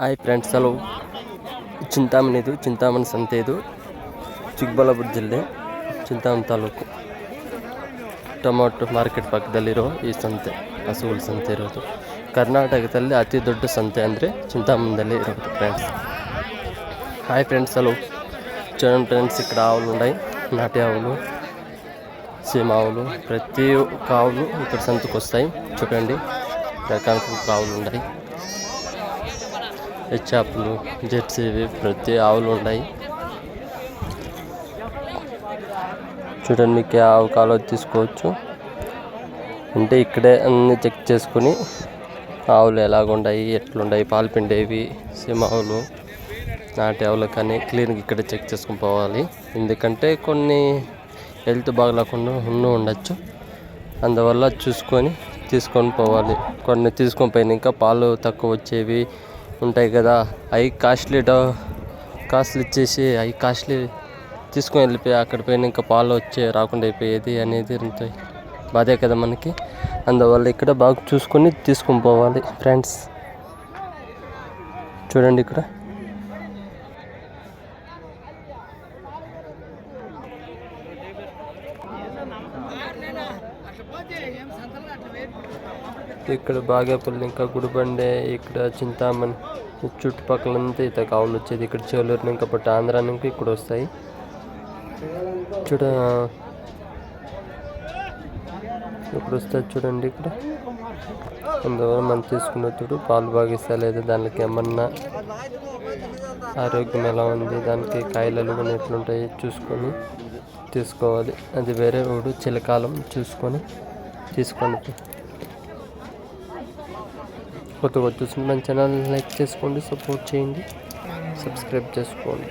Hi friends, hello. Chintamani ಇದು ಚಿಂತಾಮಣಿ ಸಂತೆ ಇದು ಚಿಕ್ಕಬಳ್ಳಾಪುರ ಜಿಲ್ಲೆ, ಚಿಂತಾಮಣಿ ತಾಲೂಕು. ಟೊಮೊಟೊ ಮಾರ್ಕೆಟ್ ಪಕ್ಕದಲ್ಲಿರೋ ಈ ಸಂತೆ, ಹಸುಗಳ ಸಂತೆ ಇರೋದು. ಕರ್ನಾಟಕದಲ್ಲಿ ಅತಿ ದೊಡ್ಡ ಸಂತೆ ಅಂದರೆ ಚಿಂತಾಮಣಿದಲ್ಲಿ ಇರೋದು ಫ್ರೆಂಡ್ಸ್. ಹಾಯ್ ಫ್ರೆಂಡ್ಸ್ హలో చూడండి ಫ್ರೆಂಡ್ಸ್ ఇక్కడ ఆవులు ఉన్నాయి నాటి ఆవులు సీమ ಪ್ರತಿ ప్రతి ఒక్క ఆవులు ఇక్కడ సంతకు వస్తాయి చూడండి రకానికి హెచ్ఆప్లు జెర్సీవి ప్రతి ఆవులు ఉన్నాయి. చూడండి మీకు ఏ ఆవు కాలో తీసుకోవచ్చు. అంటే ఇక్కడే అన్ని చెక్ చేసుకుని ఆవులు ఎలాగుండాయి ఎట్లుండాయి పాలు పిండేవి సీమ ఆవులు నాటి ఆవులు కానీ క్లీన్గా ఇక్కడే చెక్ చేసుకుని పోవాలి. ఎందుకంటే కొన్ని హెల్త్ బాగలేకుండా ఉండి ఉండొచ్చు. అందువల్ల చూసుకొని తీసుకొని పోవాలి. కొన్ని తీసుకొని పోయిన ఇంకా పాలు తక్కువ వచ్చేవి ఉంటాయి కదా. అవి కాస్ట్లీ కాస్ట్లీ ఇచ్చేసి అవి కాస్ట్లీ తీసుకొని వెళ్ళిపోయి అక్కడ పోయిన ఇంకా పాలు వచ్చే రాకుండా అయిపోయేది అనేది ఉంటాయి. బాధే కదా మనకి. అందువల్ల ఇక్కడ బాగా చూసుకొని తీసుకొని పోవాలి ఫ్రెండ్స్ చూడండి ఇక్కడ. ఇక్కడ బాగేపల్లి ఇంకా గుడిబండే ఇక్కడ చింతామణి చుట్టుపక్కలంతా ఇంత కావులు వచ్చేది. ఇక్కడ చేలూరు ఇంకా పట్టు ఆంధ్రా నుంచి ఇక్కడ వస్తాయి. చూడ ఇప్పుడు వస్తుంది చూడండి ఇక్కడ. అందువల్ల మనం తీసుకున్నప్పుడు పాలు బాగిస్తా లేదా దానికి ఏమన్నా ఆరోగ్యం ఎలా ఉంది దానికి కాయలు కూడా ఎట్లుంటాయి చూసుకొని తీసుకోవాలి. అది వేరే ఊడు చిలకాలం చూసుకొని తీసుకోండి. కొత్తగా వచ్చేసి మన ఛానల్ లైక్ చేసుకోండి సపోర్ట్ చేయండి. సబ్స్క్రైబ్ చేసుకోండి.